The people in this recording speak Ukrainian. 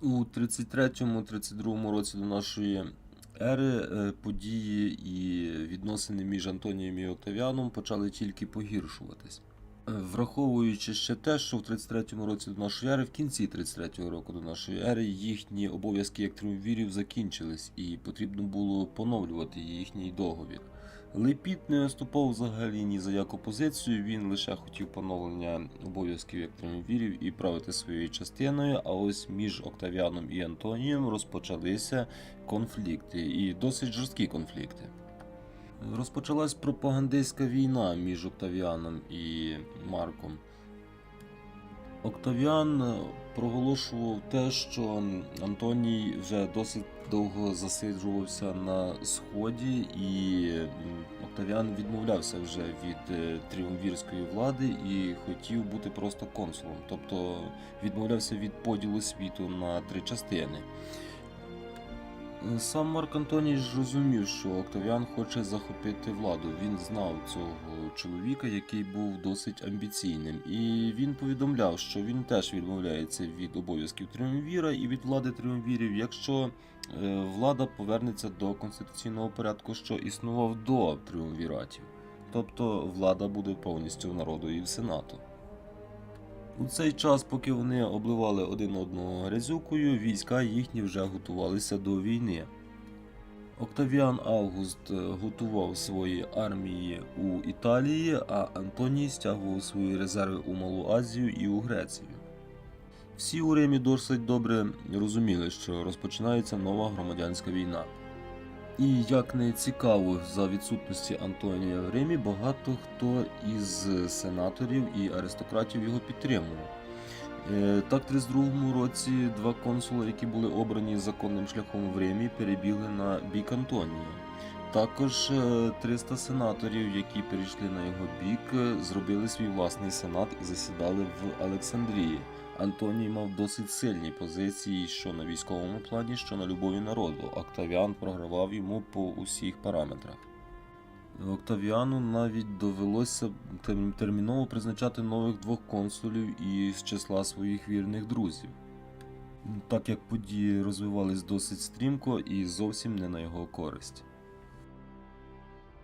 У 33-32 році до нашої ери е, події і відносини між Антонієм і Октавіаном почали тільки погіршуватись. Е, Враховуючи ще те, що в 33-му році до нашої ери, в кінці 33-го року до нашої ери, їхні обов'язки як триумвірів закінчились, і потрібно було поновлювати їхній договір. Лепіт не виступав взагалі ні за яку позицію, він лише хотів поновлення обов'язків як триумвірів і правити своєю частиною. А ось між Октавіаном і Антонієм розпочалися конфлікти, і досить жорсткі конфлікти. Розпочалась пропагандистська війна між Октавіаном і Марком. Октавіан е, проголошував те, що Антоній вже досить довго засиджувався на сході, і Октавіан відмовлявся вже від е, тріумвірської влади і хотів бути просто консулом, тобто відмовлявся від поділу світу на три частини. Сам Марк Антоній ж розумів, що Октавіан хоче захопити владу. Він знав цього чоловіка, який був досить амбіційним, і він повідомляв, що він теж відмовляється від обов'язків Тріумвіра і від влади Тріумвірів, якщо е, влада повернеться до конституційного порядку, що існував до Тріумвіратів. Тобто влада буде повністю в народу і в сенату. У цей час, поки вони обливали один одного грязюкою, війська їхні вже готувалися до війни. Октавіан Август е, готував свої армії у Італії, а Антоній стягував свої резерви у Малу Азію і у Грецію. Всі у Римі досить добре розуміли, що розпочинається нова громадянська війна. І як не цікаво, за відсутності Антонія в Римі багато хто із сенаторів і аристократів його підтримував. Е, Так, в 32-му році два консули, які були обрані законним шляхом в Римі, перебігли на бік Антонія. Також е, 300 сенаторів, які перейшли на його бік, е, зробили свій власний сенат і засідали в Олександрії. Антоній мав досить сильні позиції, що на військовому плані, що на любові народу. Октавіан програвав йому по усіх параметрах. Октавіану навіть довелося терміново призначати нових двох консулів із числа своїх вірних друзів. Так як події розвивались досить стрімко і зовсім не на його користь.